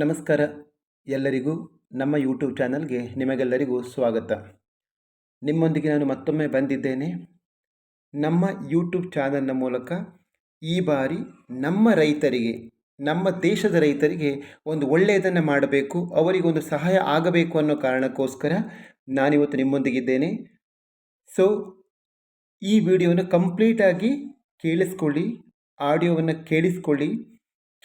ನಮಸ್ಕಾರ. ಎಲ್ಲರಿಗೂ ನಮ್ಮ ಯೂಟ್ಯೂಬ್ ಚಾನಲ್ಗೆ ನಿಮಗೆಲ್ಲರಿಗೂ ಸ್ವಾಗತ. ನಿಮ್ಮೊಂದಿಗೆ ನಾನು ಮತ್ತೊಮ್ಮೆ ಬಂದಿದ್ದೇನೆ. ನಮ್ಮ ಯೂಟ್ಯೂಬ್ ಚಾನಲ್ನ ಮೂಲಕ ಈ ಬಾರಿ ನಮ್ಮ ರೈತರಿಗೆ, ನಮ್ಮ ದೇಶದ ರೈತರಿಗೆ ಒಂದು ಒಳ್ಳೆಯದನ್ನು ಮಾಡಬೇಕು, ಅವರಿಗೊಂದು ಸಹಾಯ ಆಗಬೇಕು ಅನ್ನೋ ಕಾರಣಕ್ಕೋಸ್ಕರ ನಾನಿವತ್ತು ನಿಮ್ಮೊಂದಿಗಿದ್ದೇನೆ. ಸೊ ಈ ವಿಡಿಯೋನ ಕಂಪ್ಲೀಟಾಗಿ ಕೇಳಿಸ್ಕೊಳ್ಳಿ, ಆಡಿಯೋವನ್ನು ಕೇಳಿಸ್ಕೊಳ್ಳಿ.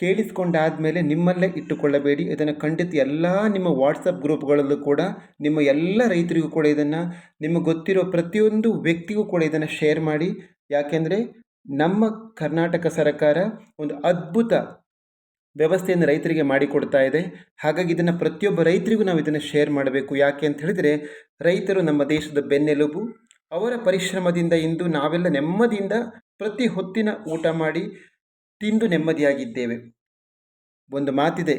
ಕೇಳಿಸ್ಕೊಂಡಾದಮೇಲೆ ನಿಮ್ಮಲ್ಲೇ ಇಟ್ಟುಕೊಳ್ಳಬೇಡಿ. ಇದನ್ನು ಖಂಡಿತ ಎಲ್ಲ ನಿಮ್ಮ ವಾಟ್ಸಪ್ ಗ್ರೂಪ್ಗಳಲ್ಲೂ ಕೂಡ, ನಿಮ್ಮ ಎಲ್ಲ ರೈತರಿಗೂ ಕೂಡ ಇದನ್ನು, ನಿಮಗೆ ಗೊತ್ತಿರೋ ಪ್ರತಿಯೊಂದು ವ್ಯಕ್ತಿಗೂ ಕೂಡ ಇದನ್ನು ಶೇರ್ ಮಾಡಿ. ಯಾಕೆಂದರೆ ನಮ್ಮ ಕರ್ನಾಟಕ ಸರ್ಕಾರ ಒಂದು ಅದ್ಭುತ ವ್ಯವಸ್ಥೆಯನ್ನು ರೈತರಿಗೆ ಮಾಡಿಕೊಡ್ತಾ ಇದೆ. ಹಾಗಾಗಿ ಇದನ್ನು ಪ್ರತಿಯೊಬ್ಬ ರೈತರಿಗೂ ನಾವು ಇದನ್ನು ಶೇರ್ ಮಾಡಬೇಕು. ಯಾಕೆ ಅಂತ ಹೇಳಿದರೆ, ರೈತರು ನಮ್ಮ ದೇಶದ ಬೆನ್ನೆಲುಬು. ಅವರ ಪರಿಶ್ರಮದಿಂದ ಇಂದು ನಾವೆಲ್ಲ ನೆಮ್ಮದಿಯಿಂದ ಪ್ರತಿ ಹೊತ್ತಿನ ಊಟ ಮಾಡಿ ತಿಂದು ನೆಮ್ಮದಿಯಾಗಿದ್ದೇವೆ. ಒಂದು ಮಾತಿದೆ,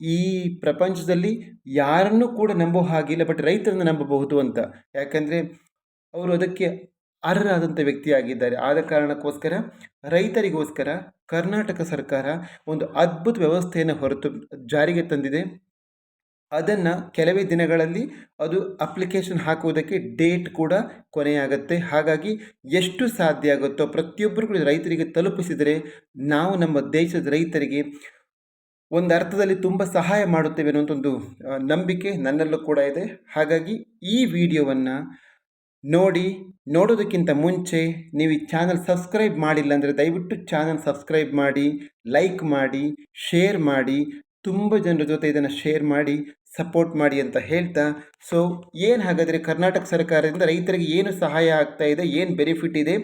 ಈ ಪ್ರಪಂಚದಲ್ಲಿ ಯಾರನ್ನೂ ಕೂಡ ನಂಬೋ ಹಾಗಿಲ್ಲ ಬಟ್ ರೈತರನ್ನು ನಂಬಬಹುದು ಅಂತ. ಯಾಕಂದರೆ, ಅವರು ಅದಕ್ಕೆ ಅರ್ಹರಾದಂಥ ವ್ಯಕ್ತಿಯಾಗಿದ್ದಾರೆ. ಆದ ಕಾರಣಕ್ಕೋಸ್ಕರ ರೈತರಿಗೋಸ್ಕರ ಕರ್ನಾಟಕ ಸರ್ಕಾರ ಒಂದು ಅದ್ಭುತ ವ್ಯವಸ್ಥೆಯನ್ನು ಹೊರತು, ಜಾರಿಗೆ ತಂದಿದೆ. ಅದನ್ನು ಕೆಲವೇ ದಿನಗಳಲ್ಲಿ ಅದು ಅಪ್ಲಿಕೇಶನ್ ಹಾಕುವುದಕ್ಕೆ ಡೇಟ್ ಕೂಡ ಕೊನೆಯಾಗುತ್ತೆ. ಹಾಗಾಗಿ ಎಷ್ಟು ಸಾಧ್ಯ ಆಗುತ್ತೋ ಪ್ರತಿಯೊಬ್ಬರು ಕೂಡ ರೈತರಿಗೆ ತಲುಪಿಸಿದರೆ ನಾವು ನಮ್ಮ ದೇಶದ ರೈತರಿಗೆ ಒಂದು ಅರ್ಥದಲ್ಲಿ ತುಂಬ ಸಹಾಯ ಮಾಡುತ್ತೇವೆ ಅನ್ನುವಂಥ ಒಂದು ನಂಬಿಕೆ ನನ್ನಲ್ಲೂ ಕೂಡ ಇದೆ. ಹಾಗಾಗಿ ಈ ವಿಡಿಯೋವನ್ನು ನೋಡಿ, ನೋಡೋದಕ್ಕಿಂತ ಮುಂಚೆ ನೀವು ಈ ಚಾನಲ್ ಸಬ್ಸ್ಕ್ರೈಬ್ ಮಾಡಿಲ್ಲ ಅಂದರೆ ದಯವಿಟ್ಟು ಚಾನಲ್ ಸಬ್ಸ್ಕ್ರೈಬ್ ಮಾಡಿ ಲೈಕ್ ಮಾಡಿ ಶೇರ್ ಮಾಡಿ, ತುಂಬ ಜನರ ಜೊತೆ ಇದನ್ನು ಶೇರ್ ಮಾಡಿ ಸಪೋರ್ಟ್ ಮಾಡಿ ಅಂತ ಹೇಳ್ತಾ, ಸೊ, ಏನು ಹಾಗಾದರೆ ಕರ್ನಾಟಕ ಸರ್ಕಾರದಿಂದ ರೈತರಿಗೆ ಏನು ಸಹಾಯ ಆಗ್ತಾ ಇದೆ, ಏನು ಬೆನಿಫಿಟ್ ಇದೆ,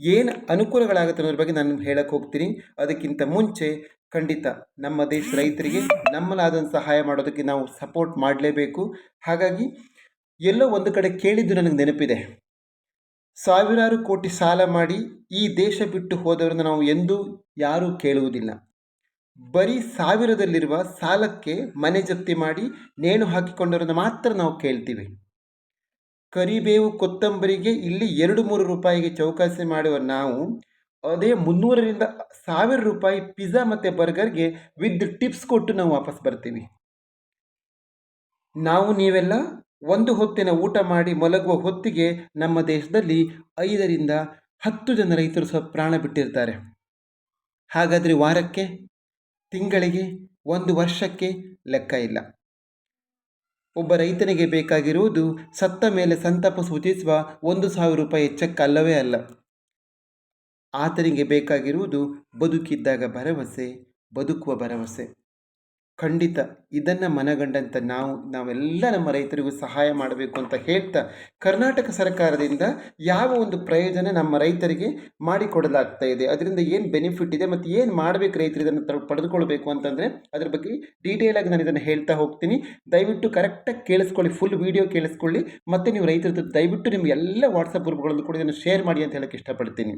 ಏನು ಅನುಕೂಲಗಳಾಗುತ್ತೆ ಅನ್ನೋದ್ರ ಬಗ್ಗೆ ನಾನು ಹೇಳಕ್ಕೆ ಹೋಗ್ತೀನಿ. ಅದಕ್ಕಿಂತ ಮುಂಚೆ ಖಂಡಿತ ನಮ್ಮ ದೇಶ ರೈತರಿಗೆ ನಮ್ಮಲಾದಂಥ ಸಹಾಯ ಮಾಡೋದಕ್ಕೆ ನಾವು ಸಪೋರ್ಟ್ ಮಾಡಲೇಬೇಕು. ಹಾಗಾಗಿ ಎಲ್ಲೋ ಒಂದು ಕಡೆ ಕೇಳಿದ್ದು ನನಗೆ ನೆನಪಿದೆ. ಸಾವಿರಾರು ಕೋಟಿ ಸಾಲ ಮಾಡಿ ಈ ದೇಶ ಬಿಟ್ಟು ಹೋದವರನ್ನು ನಾವು ಎಂದೂ ಯಾರೂ ಕೇಳುವುದಿಲ್ಲ. ಬರೀ ಸಾವಿರದಲ್ಲಿರುವ ಸಾಲಕ್ಕೆ ಮನೆ ಜಪ್ತಿ ಮಾಡಿ ನೇಣು ಹಾಕಿಕೊಂಡವರನ್ನು ಮಾತ್ರ ನಾವು ಕೇಳ್ತೀವಿ. ಕರಿಬೇವು ಕೊತ್ತಂಬರಿಗೆ ಇಲ್ಲಿ ಎರಡು ಮೂರು ರೂಪಾಯಿಗೆ ಚೌಕಾಸಿ ಮಾಡುವ ನಾವು, ಅದೇ ಮುನ್ನೂರರಿಂದ ಸಾವಿರ ರೂಪಾಯಿ ಪಿಜ್ಜಾ ಮತ್ತು ಬರ್ಗರ್ಗೆ ವಿತ್ ಟಿಪ್ಸ್ ಕೊಟ್ಟು ನಾವು ವಾಪಸ್ ಬರ್ತೀವಿ. ನಾವು ನೀವೆಲ್ಲ ಒಂದು ಹೊತ್ತಿನ ಊಟ ಮಾಡಿ ಮಲಗುವ ಹೊತ್ತಿಗೆ ನಮ್ಮ ದೇಶದಲ್ಲಿ ಐದರಿಂದ ಹತ್ತು ಜನ ರೈತರು ಸಹ ಪ್ರಾಣ ಬಿಟ್ಟಿರ್ತಾರೆ. ಹಾಗಾದರೆ ವಾರಕ್ಕೆ ತಿಂಗಳಿಗೆ ಒಂದು ವರ್ಷಕ್ಕೆ ಲೆಕ್ಕ ಇಲ್ಲ. ಒಬ್ಬ ರೈತನಿಗೆ ಬೇಕಾಗಿರುವುದು ಸತ್ತ ಮೇಲೆ ಸಂತಾಪ ಸೂಚಿಸುವ ಒಂದು ಸಾವಿರ ರೂಪಾಯಿ ಚೆಕ್ ಅಲ್ಲವೇ ಅಲ್ಲ. ಆತನಿಗೆ ಬೇಕಾಗಿರುವುದು ಬದುಕಿದ್ದಾಗ ಭರವಸೆ, ಬದುಕುವ ಭರವಸೆ. ಖಂಡಿತ ಇದನ್ನು ಮನಗಂಡಂತ ನಾವು, ನಾವೆಲ್ಲ ನಮ್ಮ ರೈತರಿಗೂ ಸಹಾಯ ಮಾಡಬೇಕು ಅಂತ ಹೇಳ್ತಾ ಕರ್ನಾಟಕ ಸರ್ಕಾರದಿಂದ ಯಾವ ಒಂದು ಪ್ರಯೋಜನ ನಮ್ಮ ರೈತರಿಗೆ ಮಾಡಿಕೊಡಲಾಗ್ತಾ ಇದೆ. ಅದರಿಂದ ಏನು ಬೆನಿಫಿಟ್ ಇದೆ ಮತ್ತು ಏನು ಮಾಡಬೇಕು ರೈತರು ಇದನ್ನು ಪಡೆದುಕೊಳ್ಬೇಕು ಅಂತಂದರೆ ಅದ್ರ ಬಗ್ಗೆ ಡೀಟೇಲಾಗಿ ನಾನು ಇದನ್ನು ಹೇಳ್ತಾ ಹೋಗ್ತೀನಿ. ದಯವಿಟ್ಟು ಕರೆಕ್ಟಾಗಿ ಕೇಳಿಸ್ಕೊಳ್ಳಿ ಫುಲ್ ವಿಡಿಯೋ ಕೇಳಿಸ್ಕೊಳ್ಳಿ. ಮತ್ತು ನೀವು ರೈತರ ದಯವಿಟ್ಟು ನಿಮ್ಮ ಎಲ್ಲ ವಾಟ್ಸಪ್ ಗ್ರೂಪ್ಗಳಲ್ಲೂ ಕೂಡ ಇದನ್ನು ಶೇರ್ ಮಾಡಿ ಅಂತ ಹೇಳೋಕ್ಕೆ ಇಷ್ಟಪಡ್ತೀನಿ.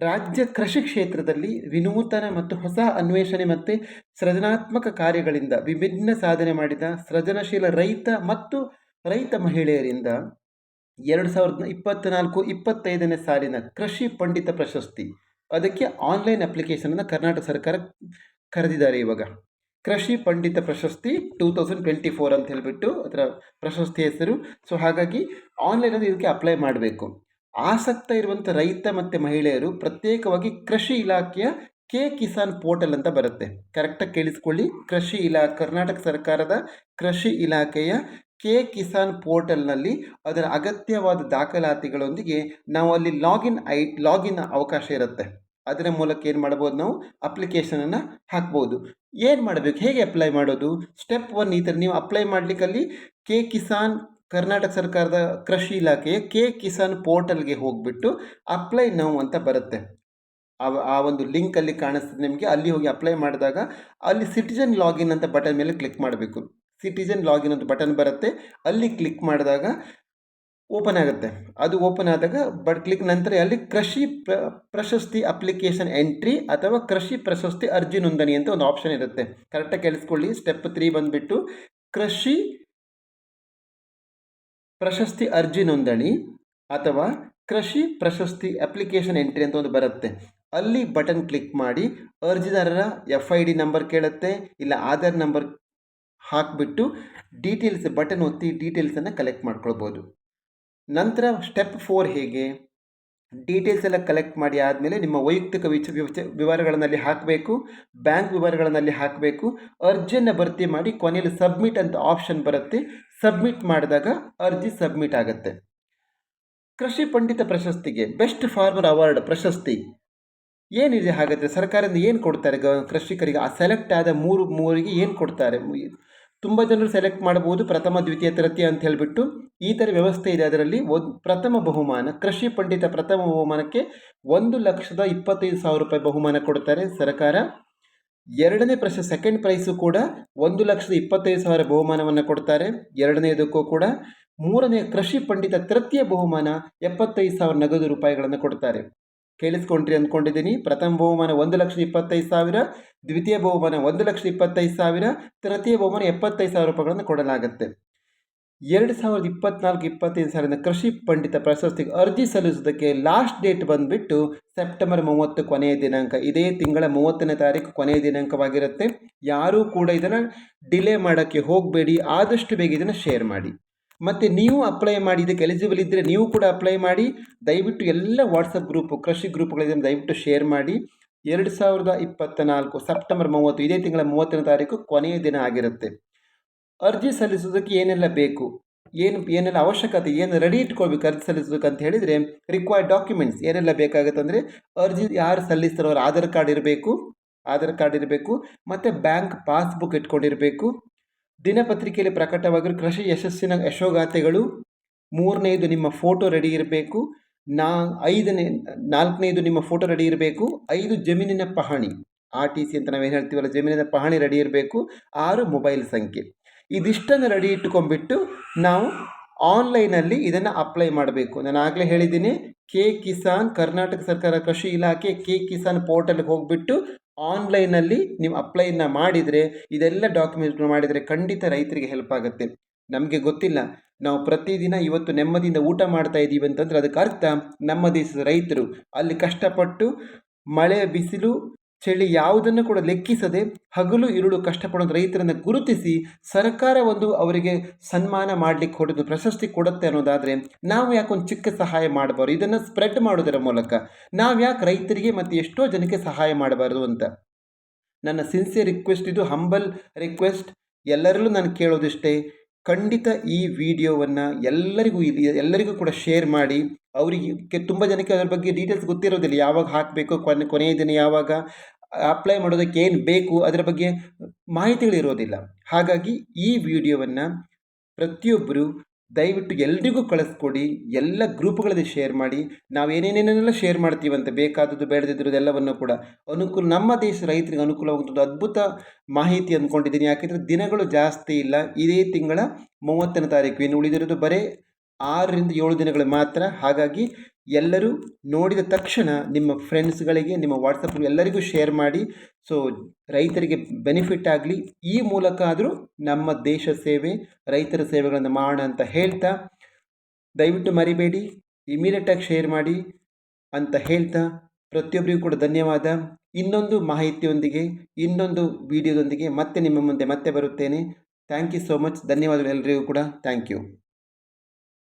ರಾಜ್ಯ ಕೃಷಿ ಕ್ಷೇತ್ರದಲ್ಲಿ ವಿನೂತನ ಮತ್ತು ಹೊಸ ಅನ್ವೇಷಣೆ ಮತ್ತು ಸೃಜನಾತ್ಮಕ ಕಾರ್ಯಗಳಿಂದ ವಿಭಿನ್ನ ಸಾಧನೆ ಮಾಡಿದ ಸೃಜನಶೀಲ ರೈತ ಮತ್ತು ರೈತ ಮಹಿಳೆಯರಿಂದ ಎರಡು ಸಾವಿರದ ಇಪ್ಪತ್ತ್ನಾಲ್ಕು ಇಪ್ಪತ್ತೈದನೇ ಸಾಲಿನ ಕೃಷಿ ಪಂಡಿತ ಪ್ರಶಸ್ತಿ. ಅದಕ್ಕೆ ಆನ್ಲೈನ್ ಅಪ್ಲಿಕೇಶನನ್ನು ಕರ್ನಾಟಕ ಸರ್ಕಾರ ಕರೆದಿದ್ದಾರೆ ಇವಾಗ. ಕೃಷಿ ಪಂಡಿತ ಪ್ರಶಸ್ತಿ ಟೂ ತೌಸಂಡ್ ಟ್ವೆಂಟಿ ಫೋರ್ ಅಂತ ಹೇಳಿಬಿಟ್ಟು ಅದರ ಪ್ರಶಸ್ತಿ ಹೆಸರು. ಸೊ ಹಾಗಾಗಿ ಆನ್ಲೈನಲ್ಲಿ ಇದಕ್ಕೆ ಅಪ್ಲೈ ಮಾಡಬೇಕು. ಆಸಕ್ತ ಇರುವಂಥ ರೈತ ಮತ್ತು ಮಹಿಳೆಯರು ಪ್ರತ್ಯೇಕವಾಗಿ ಕೃಷಿ ಇಲಾಖೆಯ ಕೆ ಕಿಸಾನ್ ಪೋರ್ಟಲ್ ಅಂತ ಬರುತ್ತೆ. ಕರೆಕ್ಟಾಗಿ ಕೇಳಿಸ್ಕೊಳ್ಳಿ. ಕೃಷಿ ಇಲಾ, ಕರ್ನಾಟಕ ಸರ್ಕಾರದ ಕೃಷಿ ಇಲಾಖೆಯ ಕೆ ಕಿಸಾನ್ ಪೋರ್ಟಲ್ನಲ್ಲಿ ಅದರ ಅಗತ್ಯವಾದ ದಾಖಲಾತಿಗಳೊಂದಿಗೆ ನಾವು ಅಲ್ಲಿ ಲಾಗಿನ್ ಐ, ಲಾಗಿನ್ ಅವಕಾಶ ಇರುತ್ತೆ. ಅದರ ಮೂಲಕ ಏನು ಮಾಡ್ಬೋದು ನಾವು? ಅಪ್ಲಿಕೇಶನನ್ನು ಹಾಕ್ಬೋದು. ಏನು ಮಾಡಬೇಕು? ಹೇಗೆ ಅಪ್ಲೈ ಮಾಡೋದು? ಸ್ಟೆಪ್ ಒನ್ ಈ ಥರ ನೀವು ಅಪ್ಲೈ ಮಾಡಲಿಕ್ಕೆ ಅಲ್ಲಿ ಕೆ ಕಿಸಾನ್ ಕರ್ನಾಟಕ ಸರ್ಕಾರದ ಕೃಷಿ ಇಲಾಖೆಯ ಕೆ ಕಿಸಾನ್ ಪೋರ್ಟಲ್ಗೆ ಹೋಗಿಬಿಟ್ಟು ಅಪ್ಲೈ ನೌ ಅಂತ ಬರುತ್ತೆ. ಆ ಒಂದು ಲಿಂಕಲ್ಲಿ ಕಾಣಿಸ್ತದೆ ನಿಮಗೆ. ಅಲ್ಲಿ ಹೋಗಿ ಅಪ್ಲೈ ಮಾಡಿದಾಗ ಅಲ್ಲಿ ಸಿಟಿಜನ್ ಲಾಗಿನ್ ಅಂತ ಬಟನ್ ಮೇಲೆ ಕ್ಲಿಕ್ ಮಾಡಬೇಕು. ಸಿಟಿಜನ್ ಲಾಗಿನ್ ಅಂತ ಬಟನ್ ಬರುತ್ತೆ. ಅಲ್ಲಿ ಕ್ಲಿಕ್ ಮಾಡಿದಾಗ ಓಪನ್ ಆಗುತ್ತೆ. ಅದು ಓಪನ್ ಆದಾಗ ಬಟ್ ಕ್ಲಿಕ್ ನಂತರ ಅಲ್ಲಿ ಕೃಷಿ ಪ್ರ, ಪ್ರಶಸ್ತಿ ಅಪ್ಲಿಕೇಶನ್ ಎಂಟ್ರಿ ಅಥವಾ ಕೃಷಿ ಪ್ರಶಸ್ತಿ ಅರ್ಜಿ ನೋಂದಣಿ ಅಂತ ಒಂದು ಆಪ್ಷನ್ ಇರುತ್ತೆ. ಕರೆಕ್ಟಾಗಿ ಕೇಳಿಸ್ಕೊಳ್ಳಿ. ಸ್ಟೆಪ್ ತ್ರೀ ಬಂದುಬಿಟ್ಟು ಕೃಷಿ ಪ್ರಶಸ್ತಿ ಅರ್ಜಿ ನೋಂದಣಿ ಅಥವಾ ಕೃಷಿ ಪ್ರಶಸ್ತಿ ಅಪ್ಲಿಕೇಶನ್ ಎಂಟ್ರಿ ಅಂತ ಒಂದು ಬರುತ್ತೆ. ಅಲ್ಲಿ ಬಟನ್ ಕ್ಲಿಕ್ ಮಾಡಿ ಅರ್ಜಿದಾರರ ಎಫ್ ಐ ಡಿ ನಂಬರ್ ಕೇಳುತ್ತೆ, ಇಲ್ಲ ಆಧಾರ್ ನಂಬರ್ ಹಾಕಿಬಿಟ್ಟು ಡೀಟೇಲ್ಸ್ ಬಟನ್ ಒತ್ತಿ ಡೀಟೇಲ್ಸನ್ನು ಕಲೆಕ್ಟ್ ಮಾಡ್ಕೊಳ್ಬೋದು. ನಂತರ ಸ್ಟೆಪ್ ಫೋರ್ ಹೇಗೆ? ಡೀಟೇಲ್ಸ್ ಎಲ್ಲ ಕಲೆಕ್ಟ್ ಮಾಡಿ ಆದಮೇಲೆ ನಿಮ್ಮ ವೈಯಕ್ತಿಕ ವಿಚ ವಿವರಗಳಲ್ಲಿ ಹಾಕಬೇಕು ಬ್ಯಾಂಕ್ ವಿವರಗಳನ್ನಲ್ಲಿ ಹಾಕಬೇಕು, ಅರ್ಜಿಯನ್ನು ಭರ್ತಿ ಮಾಡಿ ಕೊನೆಯಲ್ಲಿ ಸಬ್ಮಿಟ್ ಅಂತ ಆಪ್ಷನ್ ಬರುತ್ತೆ. ಸಬ್ಮಿಟ್ ಮಾಡಿದಾಗ ಅರ್ಜಿ ಸಬ್ಮಿಟ್ ಆಗುತ್ತೆ. ಕೃಷಿ ಪಂಡಿತ ಪ್ರಶಸ್ತಿಗೆ ಬೆಸ್ಟ್ ಫಾರ್ಮರ್ ಅವಾರ್ಡ್ ಪ್ರಶಸ್ತಿ. ಏನಿದೆ ಹಾಗಾದರೆ ಸರ್ಕಾರದಿಂದ ಏನು ಕೊಡ್ತಾರೆ ಕೃಷಿಕರಿಗೆ? ಆ ಸೆಲೆಕ್ಟ್ ಆದ ಮೂರು, ಮೂರಿಗೆ ಏನು ಕೊಡ್ತಾರೆ? ತುಂಬ ಜನರು ಸೆಲೆಕ್ಟ್ ಮಾಡಬಹುದು ಪ್ರಥಮ, ದ್ವಿತೀಯ, ತೃತೀಯ ಅಂತ ಹೇಳಿಬಿಟ್ಟು ಈ ಥರ ವ್ಯವಸ್ಥೆ ಇದೆ ಅದರಲ್ಲಿ. ಒಂದು ಪ್ರಥಮ ಬಹುಮಾನ, ಕೃಷಿ ಪಂಡಿತ ಪ್ರಥಮ ಬಹುಮಾನಕ್ಕೆ ಒಂದು ಲಕ್ಷದ ಇಪ್ಪತ್ತೈದು ಸಾವಿರ ರೂಪಾಯಿ ಬಹುಮಾನ ಕೊಡ್ತಾರೆ ಸರ್ಕಾರ. ಎರಡನೇ ಪ್ರಶ್ ಸೆಕೆಂಡ್ ಪ್ರೈಸು ಕೂಡ ಒಂದು ಲಕ್ಷದ ಇಪ್ಪತ್ತೈದು ಸಾವಿರ ಬಹುಮಾನವನ್ನು ಕೊಡ್ತಾರೆ. ಎರಡನೇದಕ್ಕೂ ಕೂಡ ಮೂರನೇ ಕೃಷಿ ಪಂಡಿತ ತೃತೀಯ ಬಹುಮಾನ ಎಪ್ಪತ್ತೈದು ಸಾವಿರ ನಗದು ರೂಪಾಯಿಗಳನ್ನು ಕೊಡ್ತಾರೆ. ಕೇಳಿಸ್ಕೊಂಡ್ರಿ ಅಂದ್ಕೊಂಡಿದ್ದೀನಿ. ಪ್ರಥಮ ಬಹುಮಾನ ಒಂದು ಲಕ್ಷ ಇಪ್ಪತ್ತೈದು ಸಾವಿರ, ದ್ವಿತೀಯ ಬಹುಮಾನ ಒಂದು ಲಕ್ಷ ಇಪ್ಪತ್ತೈದು ಸಾವಿರ, ತೃತೀಯ ಬಹುಮಾನ ಎಪ್ಪತ್ತೈದು ಸಾವಿರ ರೂಪಾಯಿಗಳನ್ನು ಕೊಡಲಾಗುತ್ತೆ. ಎರಡು ಸಾವಿರದ ಇಪ್ಪತ್ನಾಲ್ಕು ಇಪ್ಪತ್ತೈದು ಸಾವಿರದ ಕೃಷಿ ಪಂಡಿತ ಪ್ರಶಸ್ತಿಗೆ ಅರ್ಜಿ ಸಲ್ಲಿಸೋದಕ್ಕೆ ಲಾಸ್ಟ್ ಡೇಟ್ ಬಂದುಬಿಟ್ಟು ಸೆಪ್ಟೆಂಬರ್ ಮೂವತ್ತು ಕೊನೆಯ ದಿನಾಂಕ. ಇದೇ ತಿಂಗಳ ಮೂವತ್ತನೇ ತಾರೀಕು ಕೊನೆಯ ದಿನಾಂಕವಾಗಿರುತ್ತೆ. ಯಾರೂ ಕೂಡ ಇದನ್ನು ಡಿಲೇ ಮಾಡೋಕ್ಕೆ ಹೋಗಬೇಡಿ. ಆದಷ್ಟು ಬೇಗ ಇದನ್ನು ಶೇರ್ ಮಾಡಿ. ಮತ್ತು ನೀವು ಅಪ್ಲೈ ಮಾಡಿ, ಇದಕ್ಕೆ ಎಲಿಜಿಬಲ್ ಇದ್ದರೆ ನೀವು ಕೂಡ ಅಪ್ಲೈ ಮಾಡಿ. ದಯವಿಟ್ಟು ಎಲ್ಲ ವಾಟ್ಸಪ್ ಗ್ರೂಪು ಕೃಷಿ ಗ್ರೂಪ್ಗಳಿದೆ ದಯವಿಟ್ಟು ಶೇರ್ ಮಾಡಿ. ಎರಡು ಸಾವಿರದ ಇಪ್ಪತ್ತ ನಾಲ್ಕು ಸೆಪ್ಟೆಂಬರ್ ಮೂವತ್ತು, ಇದೇ ತಿಂಗಳ ಮೂವತ್ತನೇ ತಾರೀಕು ಕೊನೆಯ ದಿನ ಆಗಿರುತ್ತೆ. ಅರ್ಜಿ ಸಲ್ಲಿಸೋದಕ್ಕೆ ಏನೆಲ್ಲ ಬೇಕು? ಏನು, ಏನೆಲ್ಲ ಅವಶ್ಯಕತೆ, ಏನು ರೆಡಿ ಇಟ್ಕೊಳ್ಬೇಕು ಅರ್ಜಿ ಸಲ್ಲಿಸೋದಕ್ಕೆ ಅಂತ ಹೇಳಿದರೆ ರಿಕ್ವೈರ್ಡ್ ಡಾಕ್ಯುಮೆಂಟ್ಸ್ ಏನೆಲ್ಲ ಬೇಕಾಗುತ್ತೆ ಅಂದರೆ ಅರ್ಜಿ ಯಾರು ಸಲ್ಲಿಸ್ತಾರೋ ಅವ್ರ ಆಧಾರ್ ಕಾರ್ಡ್ ಇರಬೇಕು, ಆಧಾರ್ ಕಾರ್ಡ್ ಇರಬೇಕು, ಮತ್ತು ಬ್ಯಾಂಕ್ ಪಾಸ್ಬುಕ್ ಇಟ್ಕೊಂಡಿರಬೇಕು. ದಿನಪತ್ರಿಕೆಯಲ್ಲಿ ಪ್ರಕಟವಾಗಿರೋ ಕೃಷಿ ಯಶಸ್ಸಿನ ಯಶೋಗಾಥೆಗಳು. ಮೂರನೇದು ನಿಮ್ಮ ಫೋಟೋ ರೆಡಿ ಇರಬೇಕು. ನಾ, ಐದನೇ, ನಾಲ್ಕನೇದು ನಿಮ್ಮ ಫೋಟೋ ರೆಡಿ ಇರಬೇಕು. ಐದು ಜಮೀನಿನ ಪಹಣಿ. ಆರ್ ಟಿ ಸಿ ಅಂತ ನಾವೇನು ಹೇಳ್ತೀವಲ್ಲ, ಜಮೀನಿನ ಪಹಣಿ ರೆಡಿ ಇರಬೇಕು. ಆರು ಮೊಬೈಲ್ ಸಂಖ್ಯೆ. ಇದಿಷ್ಟನ್ನು ರೆಡಿ ಇಟ್ಟುಕೊಂಡ್ಬಿಟ್ಟು ನಾವು ಆನ್ಲೈನಲ್ಲಿ ಇದನ್ನು ಅಪ್ಲೈ ಮಾಡಬೇಕು. ನಾನು ಆಗಲೇ ಹೇಳಿದ್ದೀನಿ, ಕೆ ಕಿಸಾನ್ ಕರ್ನಾಟಕ ಸರ್ಕಾರ ಕೃಷಿ ಇಲಾಖೆ ಕೆ ಕಿಸಾನ್ ಪೋರ್ಟಲ್ಗೆ ಹೋಗಿಬಿಟ್ಟು ಆನ್ಲೈನಲ್ಲಿ ನೀವು ಅಪ್ಲೈನ ಮಾಡಿದರೆ, ಇದೆಲ್ಲ ಡಾಕ್ಯುಮೆಂಟ್ಗಳು ಮಾಡಿದರೆ ಖಂಡಿತ ರೈತರಿಗೆ ಹೆಲ್ಪ್ ಆಗುತ್ತೆ. ನಮಗೆ ಗೊತ್ತಿಲ್ಲ, ನಾವು ಪ್ರತಿದಿನ ಇವತ್ತು ನೆಮ್ಮದಿಯಿಂದ ಊಟ ಮಾಡ್ತಾ ಇದ್ದೀವಿ ಅಂತಂದರೆ ಅದಕ್ಕೆ ಅರ್ಥ ನಮ್ಮ ದೇಶದ ರೈತರು. ಅಲ್ಲಿ ಕಷ್ಟಪಟ್ಟು ಮಳೆ, ಬಿಸಿಲು ಚಳಿ ಯಾವುದನ್ನು ಕೂಡ ಲೆಕ್ಕಿಸದೆ ಹಗಲು ಇರುಳು ಕಷ್ಟಪಡೋ ರೈತರನ್ನು ಗುರುತಿಸಿ ಸರ್ಕಾರ ಒಂದು ಅವರಿಗೆ ಸನ್ಮಾನ ಮಾಡಲಿಕ್ಕೆ ಹೊಡೆದು ಪ್ರಶಸ್ತಿ ಕೊಡುತ್ತೆ ಅನ್ನೋದಾದರೆ ನಾವು ಯಾಕೆ ಒಂದು ಚಿಕ್ಕ ಸಹಾಯ ಮಾಡಬಾರ್ದು? ಇದನ್ನು ಸ್ಪ್ರೆಡ್ ಮಾಡೋದರ ಮೂಲಕ ನಾವು ಯಾಕೆ ರೈತರಿಗೆ ಮತ್ತು ಎಷ್ಟೋ ಜನಕ್ಕೆ ಸಹಾಯ ಮಾಡಬಾರ್ದು ಅಂತ. ನನ್ನ ಸಿನ್ಸಿಯರ್ ರಿಕ್ವೆಸ್ಟ್ ಇದು ಹಂಬಲ್ ರಿಕ್ವೆಸ್ಟ್ ಎಲ್ಲರಲ್ಲೂ ನಾನು ಕೇಳೋದಿಷ್ಟೇ, ಖಂಡಿತ ಈ ವಿಡಿಯೋವನ್ನು ಎಲ್ಲರಿಗೂ ಇಲ್ಲಿ ಎಲ್ಲರಿಗೂ ಕೂಡ ಶೇರ್ ಮಾಡಿ. ಅವರಿಗೆ ತುಂಬ ಜನಕ್ಕೆ ಅದರ ಬಗ್ಗೆ ಡೀಟೇಲ್ಸ್ ಗೊತ್ತಿರೋದಿಲ್ಲ, ಯಾವಾಗ ಹಾಕಬೇಕು, ಕೊನೆ ಕೊನೆಯ ದಿನ ಯಾವಾಗ? ಅಪ್ಲೈ ಮಾಡೋದಕ್ಕೆ ಏನು ಬೇಕು ಅದರ ಬಗ್ಗೆ ಮಾಹಿತಿಗಳಿರೋದಿಲ್ಲ ಹಾಗಾಗಿ ಈ ವಿಡಿಯೋವನ್ನು ಪ್ರತಿಯೊಬ್ಬರು ದಯವಿಟ್ಟು ಎಲ್ರಿಗೂ ಕಳಿಸ್ಕೊಡಿ, ಎಲ್ಲ ಗ್ರೂಪ್ಗಳಲ್ಲಿ ಶೇರ್ ಮಾಡಿ, ನಾವು ಏನೇನೇನೆಲ್ಲ ಶೇರ್ ಮಾಡ್ತೀವಂತ ಬೇಕಾದದ್ದು ಬೇಡದಿದ್ದಿರೋದೆಲ್ಲವನ್ನು ಎಲ್ಲವನ್ನು ಕೂಡ ಅನುಕೂಲ, ನಮ್ಮ ದೇಶ ರೈತರಿಗೆ ಅನುಕೂಲವಾಗುವಂಥದ್ದು ಅದ್ಭುತ ಮಾಹಿತಿ ಅಂದ್ಕೊಂಡಿದ್ದೀನಿ. ಯಾಕೆಂದರೆ ದಿನಗಳು ಜಾಸ್ತಿ ಇಲ್ಲ. ಇದೇ ತಿಂಗಳ ಮೂವತ್ತನೇ ತಾರೀಕು. ಇನ್ನು ಉಳಿದಿರೋದು ಬರೀ ಆರರಿಂದ ಏಳು ದಿನಗಳು ಮಾತ್ರ. ಹಾಗಾಗಿ ಎಲ್ಲರೂ ನೋಡಿದ ತಕ್ಷಣ ನಿಮ್ಮ ಫ್ರೆಂಡ್ಸ್ಗಳಿಗೆ ನಿಮ್ಮ ವಾಟ್ಸಪ್ ಎಲ್ಲರಿಗೂ ಶೇರ್ ಮಾಡಿ. ಸೊ ರೈತರಿಗೆ ಬೆನಿಫಿಟ್ ಆಗಲಿ. ಈ ಮೂಲಕ ಆದರೂ ನಮ್ಮ ದೇಶ ಸೇವೆ, ರೈತರ ಸೇವೆಗಳನ್ನು ಮಾಡೋಣ ಅಂತ ಹೇಳ್ತಾ, ದಯವಿಟ್ಟು ಮರಿಬೇಡಿ. ಇಮಿಡಿಯೇಟಾಗಿ ಶೇರ್ ಮಾಡಿ ಅಂತ ಹೇಳ್ತಾ, ಪ್ರತಿಯೊಬ್ಬರಿಗೂ ಕೂಡ ಧನ್ಯವಾದ. ಇನ್ನೊಂದು ಮಾಹಿತಿಯೊಂದಿಗೆ, ಇನ್ನೊಂದು ವಿಡಿಯೋದೊಂದಿಗೆ ಮತ್ತೆ ನಿಮ್ಮ ಮುಂದೆ ಮತ್ತೆ ಬರುತ್ತೇನೆ. ಥ್ಯಾಂಕ್ ಯು ಸೋ ಮಚ್ ಧನ್ಯವಾದಗಳು ಎಲ್ಲರಿಗೂ ಕೂಡ. Thank you